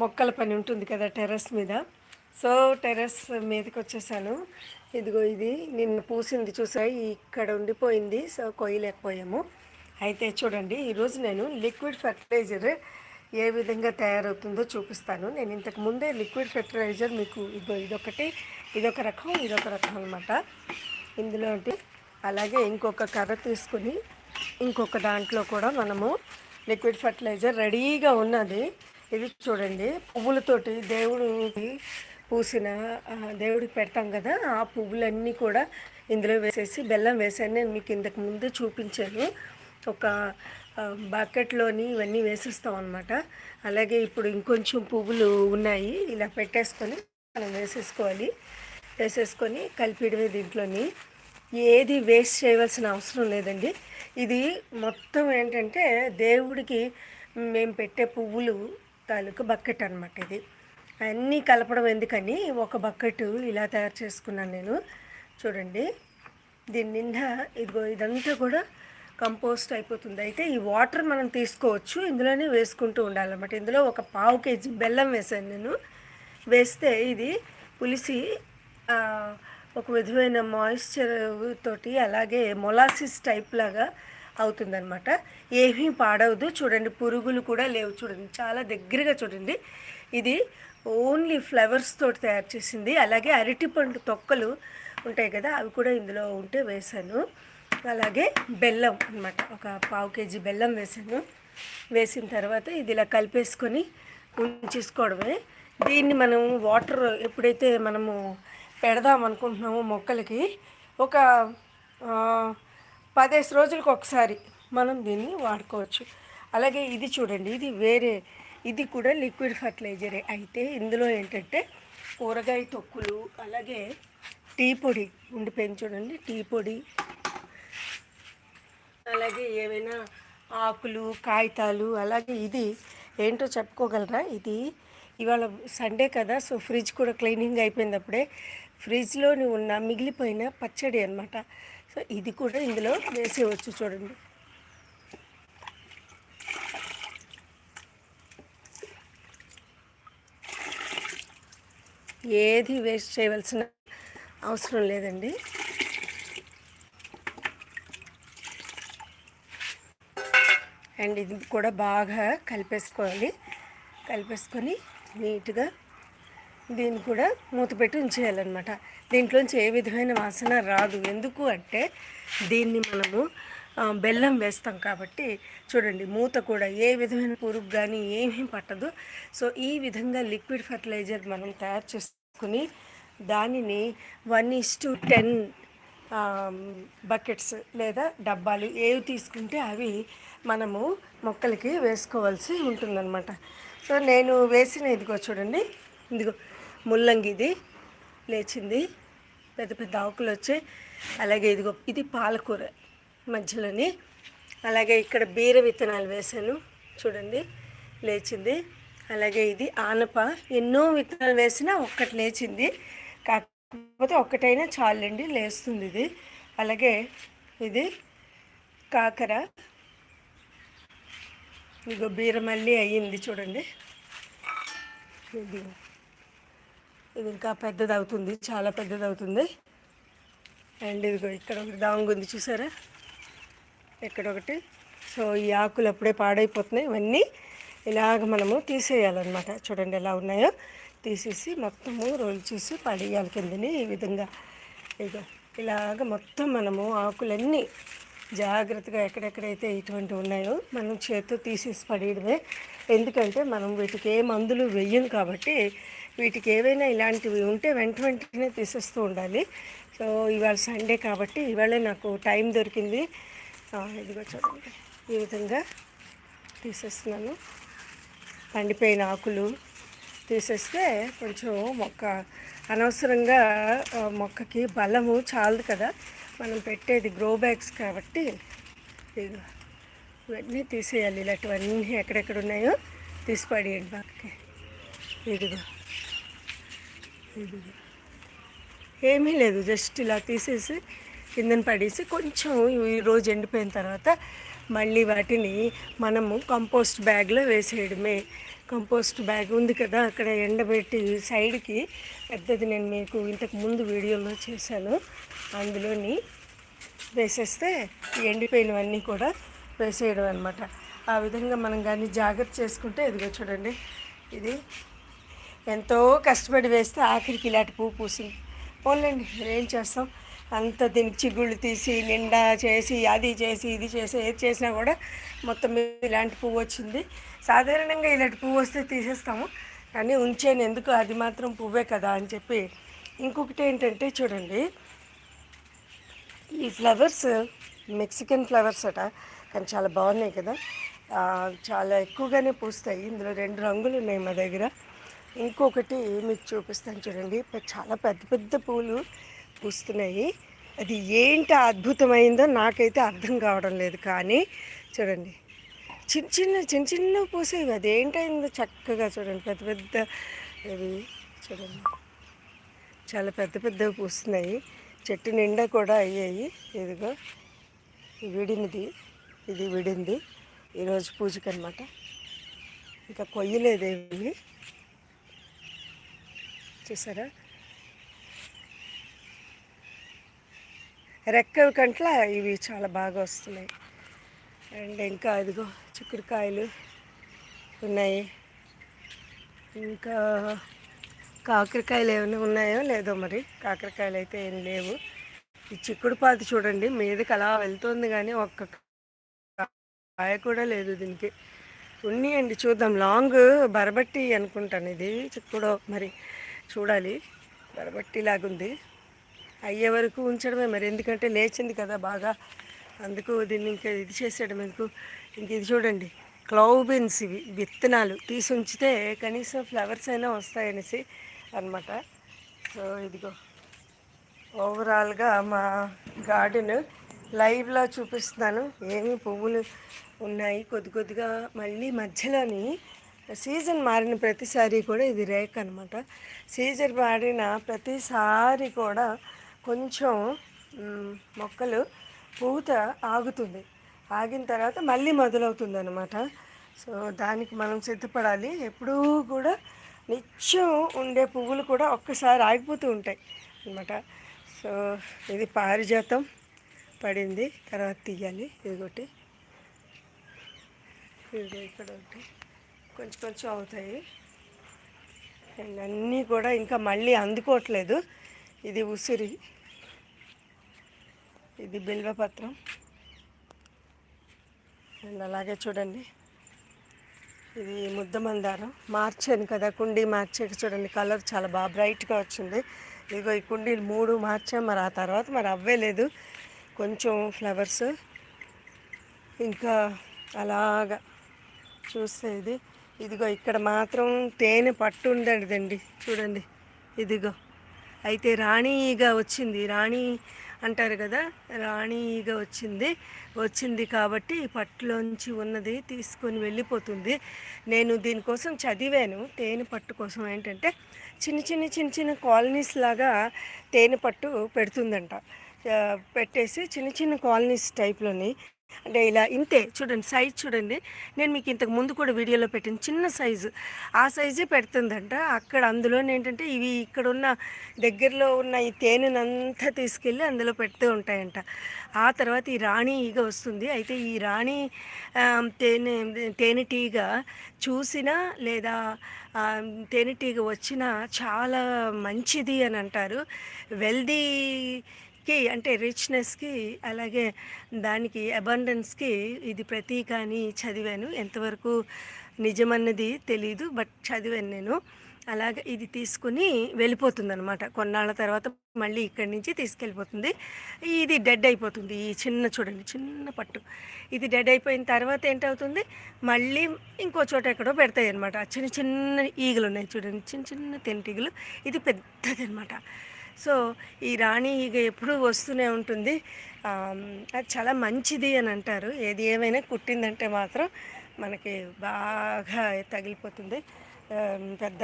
మొక్కల పని ఉంటుంది కదా టెర్రస్ మీద. సో టెర్రస్ మీదకి వచ్చేసాను. ఇదిగో ఇది నిన్న పూసింది చూసా ఇక్కడ ఉండిపోయింది. సో కొయ్యలేకపోయాము. అయితే చూడండి ఈరోజు నేను లిక్విడ్ ఫెర్టిలైజర్ ఏ విధంగా తయారవుతుందో చూపిస్తాను. నేను ఇంతకు ముందే లిక్విడ్ ఫెర్టిలైజర్ మీకు ఇదో ఇదొకటి ఇదొక రకం ఇదొక రకం అనమాట ఇందులో అంటే అలాగే ఇంకొక కర్ర తీసుకుని ఇంకొక దాంట్లో కూడా మనము లిక్విడ్ ఫర్టిలైజర్ రెడీగా ఉన్నది. ఇది చూడండి. పువ్వులతోటి దేవుడికి పూసిన దేవుడికి పెడతాం కదా ఆ పువ్వులన్నీ కూడా ఇందులో వేసేసి బెల్లం వేసాను. నేను మీకు ఇంతకు ముందు చూపించాను. ఒక బకెట్లోని ఇవన్నీ వేసేస్తాం అనమాట అలాగే ఇప్పుడు ఇంకొంచెం పువ్వులు ఉన్నాయి. ఇలా పెట్టేసుకొని మనం వేసేసుకోవాలి. వేసేసుకొని కలిపిడమే దీంట్లోని. ఏది వేస్ట్ చేయవలసిన అవసరం లేదండి. ఇది మొత్తం ఏంటంటే దేవుడికి మేము పెట్టే పువ్వులు తాలూకు బకెట్ అనమాట ఇది. అన్నీ కలపడం ఎందుకని ఒక బకెట్ ఇలా తయారు చేసుకున్నాను నేను. చూడండి. దీని నిండా ఇదిగో ఇదంతా కూడా కంపోస్ట్ అయిపోతుంది. అయితే ఈ వాటర్ మనం తీసుకోవచ్చు. ఇందులోనే వేసుకుంటూ ఉండాలన్నమాట. ఇందులో ఒక పావు కేజీ బెల్లం వేసాను నేను. వేస్తే ఇది పులిసి ఒక విధమైన మాయిశ్చర్ తోటి అలాగే మొలాసిస్ టైప్ లాగా అవుతుందనమాట ఏమీ పాడవదు చూడండి పురుగులు కూడా లేవు చూడండి. చాలా దగ్గరగా చూడండి. ఇది ఓన్లీ ఫ్లవర్స్ తోటి తయారు చేసింది. అలాగే అరటిపండు తొక్కలు ఉంటాయి కదా అవి కూడా ఇందులో ఉంటే వేశాను. అలాగే బెల్లం అన్నమాట. ఒక పావు కేజీ బెల్లం వేసాను వేసిన తర్వాత ఇది ఇలా కలిపేసుకొని ఉంచేసుకోవడమే. దీన్ని మనం వాటర్ ఎప్పుడైతే మనము పెడదాం అనుకుంటున్నామో మొక్కలకి ఒక పదేసి రోజులకు ఒకసారి మనం దీన్ని వాడుకోవచ్చు. అలాగే ఇది చూడండి ఇది వేరే ఇది కూడా లిక్విడ్ ఫర్టిలైజరే. అయితే ఇందులో ఏంటంటే కూరగాయ తొక్కులు అలాగే టీ పొడి ఉండిపోయింది చూడండి టీ పొడి. అలాగే ఏమైనా ఆకులు కాగితాలు అలాగే ఇది ఏంటో చెప్పుకోగలరా? ఇది ఇవాళ సండే కదా సో ఫ్రిడ్జ్ కూడా క్లీనింగ్ అయిపోయింది అప్పుడే. ఫ్రిడ్జ్లోని ఉన్న మిగిలిపోయిన పచ్చడి అనమాట సో ఇది కూడా ఇందులో వేసేయవచ్చు చూడండి. ఏది వేస్ట్ చేయవలసిన అవసరం లేదండి. అండ్ ఇది కూడా బాగా కలిపేసుకోవాలి. కలిపేసుకొని నీట్గా దీన్ని కూడా మూత పెట్టి ఉంచేయాలన్నమాట. దీంట్లోంచి ఏ విధమైన వాసన రాదు. ఎందుకు అంటే దీన్ని మనము బెల్లం వేస్తాం కాబట్టి చూడండి మూత కూడా ఏ విధమైన పురుగు కానీ ఏమీ పట్టదు. సో ఈ విధంగా లిక్విడ్ ఫర్టిలైజర్ మనం తయారు చేసుకుని దానిని one is to ten buckets లేదా డబ్బాలు ఏవి తీసుకుంటే అవి మనము మొక్కలకి వేసుకోవాల్సి ఉంటుందన్నమాట. సో నేను వేసిన ఇదిగో చూడండి ఇదిగో ముల్లంగి ఇది లేచింది. పెద్ద పెద్ద ఆకులు వచ్చాయి. అలాగే ఇదిగో ఇది పాలకూర మధ్యలోని. అలాగే ఇక్కడ బీర విత్తనాలు వేసాను చూడండి లేచింది. అలాగే ఇది ఆనప. ఎన్నో విత్తనాలు వేసినా ఒక్కటి లేచింది. కాకపోతే ఒక్కటైనా చాలండి లేస్తుంది ఇది. అలాగే ఇది కాకర. ఇదిగో బీరమల్లి అయ్యింది చూడండి. ఇది ఇది ఇంకా పెద్దది అవుతుంది చాలా పెద్దది అవుతుంది అండ్ ఇదిగో ఇక్కడ ఒకటి ఉంది చూసారా? ఇక్కడ ఒకటి. సో ఈ ఆకులు అప్పుడే పాడైపోతున్నాయి. ఇవన్నీ ఇలాగ మనము తీసేయాలన్నమాట. చూడండి ఎలా ఉన్నాయో. తీసేసి మొత్తము రోల్ చేసి పడేయాలి కిందని ఈ విధంగా. ఇదిగో ఇలాగ మొత్తం మనము ఆకులన్నీ జాగ్రత్తగా ఎక్కడెక్కడైతే ఇటువంటి ఉన్నాయో మనం చేత్తో తీసేసి పడేయడమే. ఎందుకంటే మనం వీటికి ఏ మందులు వెయ్యం కాబట్టి వీటికి ఏవైనా ఇలాంటివి ఉంటే వెంట వెంటనే తీసేస్తూ ఉండాలి. సో ఇవాళ సండే కాబట్టి ఇవాళే నాకు టైం దొరికింది. ఇదిగో చూడండి. ఈ విధంగా తీసేస్తున్నాను. పండిపోయిన ఆకులు తీసేస్తే కొంచెం మొక్క అనవసరంగా మొక్కకి బలము చాలదు కదా. మనం పెట్టేది గ్రో బ్యాగ్స్ కాబట్టి ఇదిగో ఇవన్నీ తీసేయాలి. ఇలాంటివన్నీ ఎక్కడెక్కడ ఉన్నాయో తీసి పడేయండి బాగా ఇదిగో. ఏమీ లేదు జస్ట్ ఇలా తీసేసి కిందన పడేసి కొంచెం ఈ రోజు ఎండిపోయిన తర్వాత మళ్ళీ వాటిని మనము కంపోస్ట్ బ్యాగ్లో వేసేయడమే. కంపోస్ట్ బ్యాగ్ ఉంది కదా అక్కడ ఎండబెట్టి సైడ్కి పెద్దది నేను మీకు ఇంతకు ముందు వీడియోలో చేశాను. అందులోని వేసేస్తే ఎండిపోయినవన్నీ కూడా వేసేయడం అనమాట ఆ విధంగా మనం కానీ జాగ్రత్త చేసుకుంటే ఇదిగో చూడండి ఇది ఎంతో కష్టపడి వేస్తే ఆఖరికి ఇలాంటి పువ్వు పూసింది పోలేండి ఏం చేస్తాం? అంత దీనికి చిగుళ్ళు తీసి నిండా చేసి అది చేసి ఇది చేసి ఏది చేసినా కూడా మొత్తం మీద ఇలాంటి పువ్వు వచ్చింది. సాధారణంగా ఇలాంటి పువ్వు వస్తే తీసేస్తాము. కానీ ఉంచాను ఎందుకు? అది మాత్రం పువ్వే కదా అని చెప్పి. ఇంకొకటి ఏంటంటే చూడండి ఈ ఫ్లవర్స్ మెక్సికన్ ఫ్లవర్స్ అట. కానీ చాలా బాగున్నాయి కదా. చాలా ఎక్కువగానే పూస్తాయి. ఇందులో రెండు రంగులు ఉన్నాయి మా దగ్గర. ఇంకొకటి మీకు చూపిస్తాను చూడండి. చాలా పెద్ద పెద్ద పూలు పూస్తున్నాయి. అది ఏంటి అద్భుతమైందో నాకైతే అర్థం కావడం లేదు కానీ చూడండి. చిన్న చిన్న చిన్న చిన్న పూసేవి అదేంటైందో చక్కగా చూడండి. పెద్ద పెద్ద ఇవి చూడండి. చాలా పెద్ద పెద్దవి పూస్తున్నాయి. చెట్టు నిండా కూడా అయ్యాయి. ఇదిగో విడినది ఇది విడింది. ఈరోజు పూజకి అనమాట ఇంకా కొయ్యలేదేమి చూసారా? రెక్కల కంట్ల ఇవి చాలా బాగా వస్తున్నాయి. అండ్ ఇంకా ఇదిగో చిక్కుడుకాయలు ఉన్నాయి. ఇంకా కాకరకాయలు ఏమైనా ఉన్నాయో లేదో మరి. కాకరకాయలు అయితే ఏం లేవు. ఈ చిక్కుడు పాతి చూడండి మీదకి అలా వెళ్తుంది కానీ ఒక్క కాయ కూడా లేదు దీనికి. ఉన్నాయండి చూద్దాం. లాంగ్ బరబట్టి అనుకుంటాను ఇది చిక్కుడు మరి. చూడాలి. బరబట్టిలాగుంది. అయ్యే వరకు ఉంచడమే మరి. ఎందుకంటే లేచింది కదా బాగా. అందుకు దీన్ని ఇంకా ఇది చేసేయడం ఎందుకు? ఇంక ఇది చూడండి. క్లౌ బీన్స్ ఇవి విత్తనాలు. తీసి ఉంచితే కనీసం ఫ్లవర్స్ అయినా వస్తాయనేసి అనమాట సో ఇదిగో. ఓవరాల్గా మా గార్డెన్ లైవ్లో చూపిస్తున్నాను. ఏమి పువ్వులు ఉన్నాయి? కొద్ది కొద్దిగా మళ్ళీ మధ్యలోని సీజన్ మారిన ప్రతిసారి కూడా ఇది రేక్ అనమాట సీజన్ మారిన ప్రతిసారి కూడా కొంచెం మొక్కలు పూత ఆగుతుంది. ఆగిన తర్వాత మళ్ళీ మొదలవుతుంది అనమాట సో దానికి మనం సిద్ధపడాలి. ఎప్పుడూ కూడా నిత్యం ఉండే పువ్వులు కూడా ఒక్కసారి ఆగిపోతూ ఉంటాయి అనమాట సో ఇది పారిజాతం పడింది. తర్వాత తీయాలి. ఒకటి ఇది ఇక్కడ ఒకటి. కొంచెం కొంచెం అవుతాయి. అండ్ అన్నీ కూడా ఇంకా మళ్ళీ అందుకోవట్లేదు. ఇది ఉసిరి. ఇది బిల్వపత్రం అండ్ అలాగే చూడండి. ఇది ముద్ద మందారం. మార్చాను కదా కుండీ మార్చాక చూడండి. కలర్ చాలా బాగా బ్రైట్గా వచ్చింది. ఇదిగో ఈ కుండీలు మూడు మార్చాం మరి ఆ తర్వాత మరి అవ్వే లేదు. కొంచెం ఫ్లవర్స్. ఇంకా అలాగా చూస్తే ఇది. ఇదిగో ఇక్కడ మాత్రం తేనె పట్టు ఉండదండి చూడండి. ఇదిగో. అయితే రాణి ఈగ వచ్చింది. రాణి అంటారు కదా రాణి ఈగ వచ్చింది. వచ్చింది కాబట్టి పట్టులోంచి ఉన్నది తీసుకొని వెళ్ళిపోతుంది. నేను దీనికోసం చదివాను. తేనె పట్టు కోసం ఏంటంటే చిన్న చిన్న చిన్న చిన్న కాలనీస్ లాగా తేనె పట్టు పెడుతుందంట. పెట్టేసి చిన్న చిన్న కాలనీస్ టైప్లోని అంటే ఇలా ఇంతే. చూడండి సైజ్ చూడండి. నేను మీకు ఇంతకు ముందు కూడా వీడియోలో పెట్టిన చిన్న సైజు ఆ సైజే పెడుతుందంట. అక్కడ అందులో ఏంటంటే ఇవి ఇక్కడ ఉన్న దగ్గరలో ఉన్న ఈ తేనెనంతా తీసుకెళ్ళి అందులో పెడుతూ ఉంటాయంట. ఆ తర్వాత ఈ రాణి ఈగ వస్తుంది. అయితే ఈ రాణి తేనె తేనెటీగ చూసినా లేదా తేనెటీగ వచ్చినా చాలా మంచిది అని అంటారు. వెల్దీ కి అంటే రిచ్నెస్కి అలాగే దానికి అబండెన్స్కి ఇది ప్రతీక అని చదివాను. ఎంతవరకు నిజమన్నది తెలీదు బట్ చదివాను నేను. అలాగే ఇది తీసుకుని వెళ్ళిపోతుంది అనమాట కొన్నాళ్ళ తర్వాత మళ్ళీ ఇక్కడి నుంచి తీసుకెళ్ళిపోతుంది. ఇది డెడ్ అయిపోతుంది ఈ చిన్న చూడండి చిన్న పట్టు. ఇది డెడ్ అయిపోయిన తర్వాత ఏంటవుతుంది? మళ్ళీ ఇంకో చోట ఎక్కడో పెడతాయి అనమాట చిన్న చిన్న ఈగలు ఉన్నాయి చూడండి చిన్న చిన్న తెంటిగలు. ఇది పెద్దది అనమాట సో ఈ రాణి ఈగ ఎప్పుడూ వస్తూనే ఉంటుంది. అది చాలా మంచిది అని అంటారు. ఏది ఏమైనా కుట్టిందంటే మాత్రం మనకి బాగా తగిలిపోతుంది. పెద్ద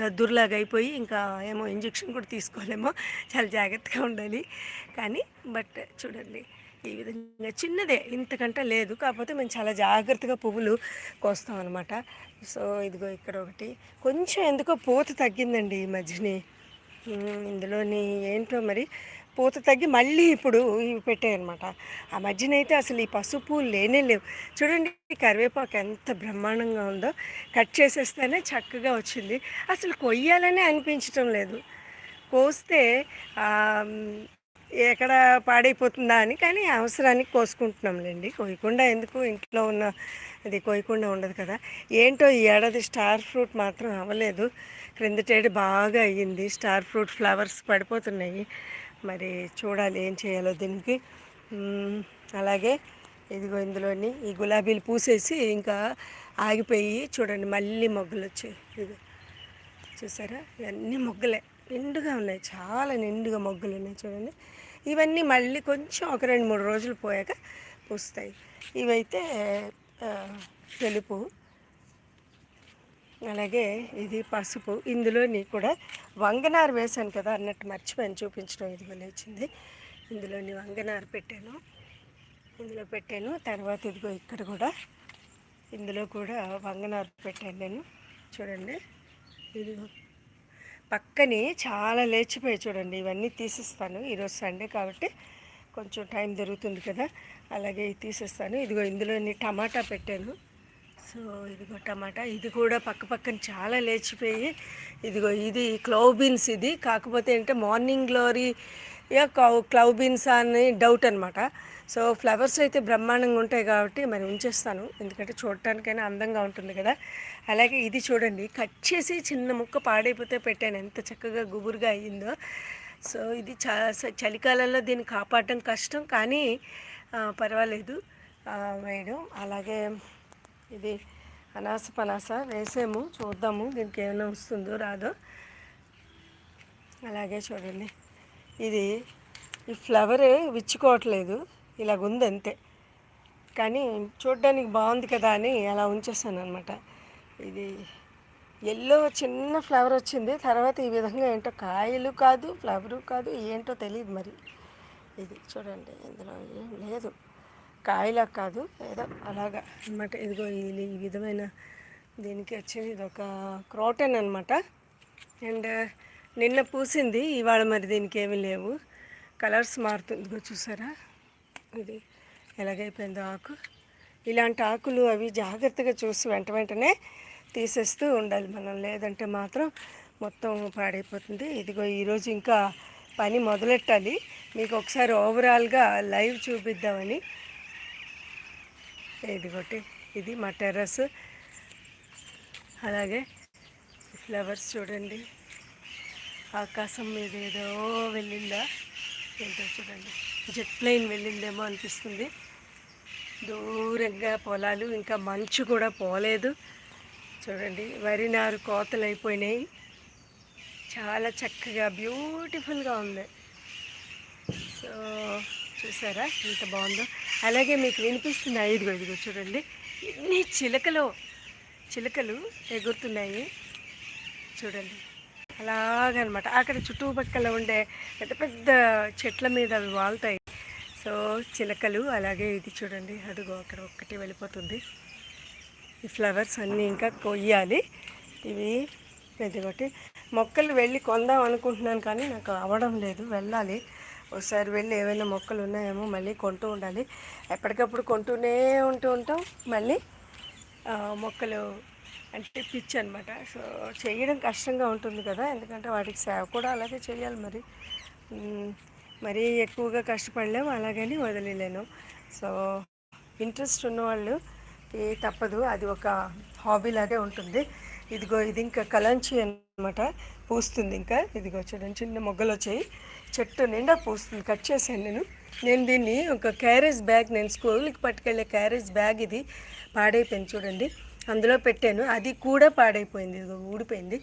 దద్దుర్లాగా అయిపోయి ఇంకా ఏమో ఇంజెక్షన్ కూడా తీసుకోలేమో. చాలా జాగ్రత్తగా ఉండాలి. కానీ బట్ చూడండి ఈ విధంగా చిన్నదే ఇంతకంటే లేదు. కాకపోతే మేము చాలా జాగ్రత్తగా పువ్వులు కోస్తాం అనమాట సో ఇదిగో ఇక్కడ ఒకటి. కొంచెం ఎందుకో పూత తగ్గిందండి ఈ మధ్యనే. ఇందులోని ఏంటో మరి పూత తగ్గి మళ్ళీ ఇప్పుడు ఇవి పెట్టాయన్నమాట. ఆ మధ్యనైతే అసలు ఈ పసుపు లేనే లేవు. చూడండి కరివేపాకు ఎంత బ్రహ్మాండంగా ఉందో. కట్ చేసేస్తేనే చక్కగా వచ్చింది. అసలు కొయ్యాలనే అనిపించటం లేదు. కోస్తే ఎక్కడ పాడైపోతుందా అని కానీ అవసరానికి కోసుకుంటున్నాంలేండి. కోయకుండా ఎందుకు ఇంట్లో ఉన్న అది కోయకుండా ఉండదు కదా. ఏంటో ఈ ఏడాది స్టార్ ఫ్రూట్ మాత్రం అవ్వలేదు. క్రిందటేడు బాగా అయ్యింది. స్టార్ ఫ్రూట్ ఫ్లవర్స్ పడిపోతున్నాయి. మరి చూడాలి ఏం చేయాలో దీనికి. అలాగే ఇదిగో ఇందులోని ఈ గులాబీలు పూసేసి ఇంకా ఆగిపోయి చూడండి మళ్ళీ మొగ్గలు వచ్చాయి ఇదిగో చూసారా? ఇవన్నీ మొగ్గలే. నిండుగా ఉన్నాయి. చాలా నిండుగా మొగ్గులు ఉన్నాయి చూడండి. ఇవన్నీ మళ్ళీ కొంచెం ఒక రెండు మూడు రోజులు పోయాక పూస్తాయి. ఇవైతే తెలుపు అలాగే ఇది పసుపు. ఇందులోని కూడా వంగనారు వేశాను కదా అన్నట్టు మర్చిపోయాను చూపించడం ఇది వచ్చింది ఇందులోని వంగనారు పెట్టాను. ఇందులో పెట్టాను. తర్వాత ఇదిగో ఇక్కడ కూడా ఇందులో కూడా వంగనారు పెట్టాను నేను. చూడండి. ఇదిగో. పక్కనే చాలా లేచిపోయాయి చూడండి. ఇవన్నీ తీసిస్తాను. ఈరోజు సండే కాబట్టి కొంచెం టైం దొరుకుతుంది కదా. అలాగే తీసేస్తాను. ఇదిగో ఇందులోని టమాటా పెట్టాను. సో ఇదిగో టమాటా. ఇది కూడా పక్క పక్కన చాలా లేచిపోయి ఇదిగో ఇది క్లవ్ బీన్స్ ఇది. కాకపోతే ఏంటంటే మార్నింగ్ గ్లోరీ క్లౌ క్లవ్ బీన్స్ అని డౌట్ అనమాట సో ఫ్లవర్స్ అయితే బ్రహ్మాండంగా ఉంటాయి కాబట్టి మరి ఉంచేస్తాను. ఎందుకంటే చూడటానికైనా అందంగా ఉంటుంది కదా. అలాగే ఇది చూడండి కట్ చేసి చిన్న ముక్క పాడైపోతే పెట్టాను. ఎంత చక్కగా గుబురుగా అయ్యిందో. సో ఇది చ స- చలికాలంలో దీన్ని కాపాడటం కష్టం కానీ పర్వాలేదు. వేయడం అలాగే ఇది అనాస పనాస వేసాము. చూద్దాము దీనికి ఏమైనా వస్తుందో రాదో. అలాగే చూడండి. ఇది ఈ ఫ్లవర్ విచ్చుకోవట్లేదు. ఇలాగుంది అంతే కానీ చూడడానికి బాగుంది కదా అని అలా ఉంచేసాను అనమాట ఇది ఎల్లో చిన్న ఫ్లవర్ వచ్చింది. తర్వాత ఈ విధంగా ఏంటో కాయలు కాదు ఫ్లవరు కాదు ఏంటో తెలియదు మరి. ఇది చూడండి ఇందులో ఏం లేదు. కాయలా కాదు ఏదో అలాగా అనమాట ఇదిగో ఇది ఈ విధమైన దీనికి వచ్చింది. ఇది ఒక క్రోటన్ అనమాట అండ్ నిన్న పూసింది ఇవాళ మరి దీనికి ఏమీ లేవు. కలర్స్ మారుతుంది ఇదిగో చూసారా? ఇది ఎలాగైపోయిందో ఆకు. ఇలాంటి ఆకులు అవి జాగ్రత్తగా చూసి వెంట వెంటనే తీసేస్తూ ఉండాలి మనం. లేదంటే మాత్రం మొత్తం పాడైపోతుంది. ఇదిగో ఈరోజు ఇంకా పని మొదలెట్టాలి. మీకు ఒకసారి ఓవరాల్గా లైవ్ చూపిద్దామని. ఇదిగోటి ఇది మా టెర్రస్. అలాగే ఫ్లవర్స్ చూడండి. ఆకాశం మీద ఏదో వెళ్ళిందా? ఏంటో చూడండి. జెట్ ప్లైన్ వెళ్ళిందేమో అనిపిస్తుంది. దూరంగా పొలాలు ఇంకా మంచు కూడా పోలేదు. చూడండి వరి నారు కోతలు అయిపోయినాయి. చాలా చక్కగా బ్యూటిఫుల్గా ఉంది. సో చూసారా ఎంత బాగుందో. అలాగే మీకు వినిపిస్తుంది ఐదుగో ఇదిగో చూడండి. ఎన్ని చిలకలు చిలకలు ఎగురుతున్నాయి. చూడండి. అలాగనమాట. అక్కడ చుట్టుపక్కల ఉండే పెద్ద పెద్ద చెట్ల మీద అవి వాళ్తాయి. సో చిలకలు అలాగే ఇది చూడండి. అదిగో అక్కడ ఒక్కటి వెళ్ళిపోతుంది. ఈ ఫ్లవర్స్ అన్నీ ఇంకా కొయ్యాలి. ఇవి పెద్దగొట్టి మొక్కలు వెళ్ళి కొందాం అనుకుంటున్నాను కానీ నాకు అవడం లేదు. వెళ్ళాలి. ఒకసారి వెళ్ళి ఏమైనా మొక్కలు ఉన్నాయేమో మళ్ళీ కొంటూ ఉండాలి. ఎప్పటికప్పుడు కొంటూనే ఉంటూ ఉంటాం. మళ్ళీ మొక్కలు అంటే పిచ్ అనమాట సో చేయడం కష్టంగా ఉంటుంది కదా ఎందుకంటే వాటికి సేవ కూడా అలాగే చేయాలి మరి. మరీ ఎక్కువగా కష్టపడలేము అలాగని వదిలేను సో ఇంట్రెస్ట్ ఉన్నవాళ్ళు ఏ తప్పదు అది ఒక హాబీ లాగే ఉంటుంది. ఇదిగో ఇది ఇంకా కలంచి అనమాట పూస్తుంది ఇంకా. ఇదిగో చూడండి చిన్న మొగ్గలు వచ్చాయి. చెట్టు నిండా పూస్తుంది కట్ చేశాను నేను. నేను దీన్ని ఒక క్యారేజ్ బ్యాగ్ నేను స్కూల్కి పట్టుకెళ్ళే క్యారేజ్ బ్యాగ్ ఇది పాడైపోయింది చూడండి. అందులో పెట్టాను. అది కూడా పాడైపోయింది ఊడిపోయింది.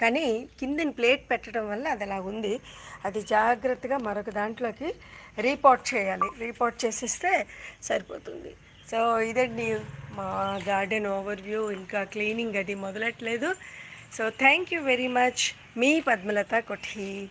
కానీ కిందని ప్లేట్ పెట్టడం వల్ల అది అలా ఉంది. అది జాగ్రత్తగా మరొక దాంట్లోకి రీపాట్ చేయాలి. రీపాట్ చేసేస్తే సరిపోతుంది. సో ఇదండి మా గార్డెన్ ఓవర్ వ్యూ ఇంకా క్లీనింగ్ అది మొదలట్లేదు. So thank you very much. Me Padmalatha కొఠి.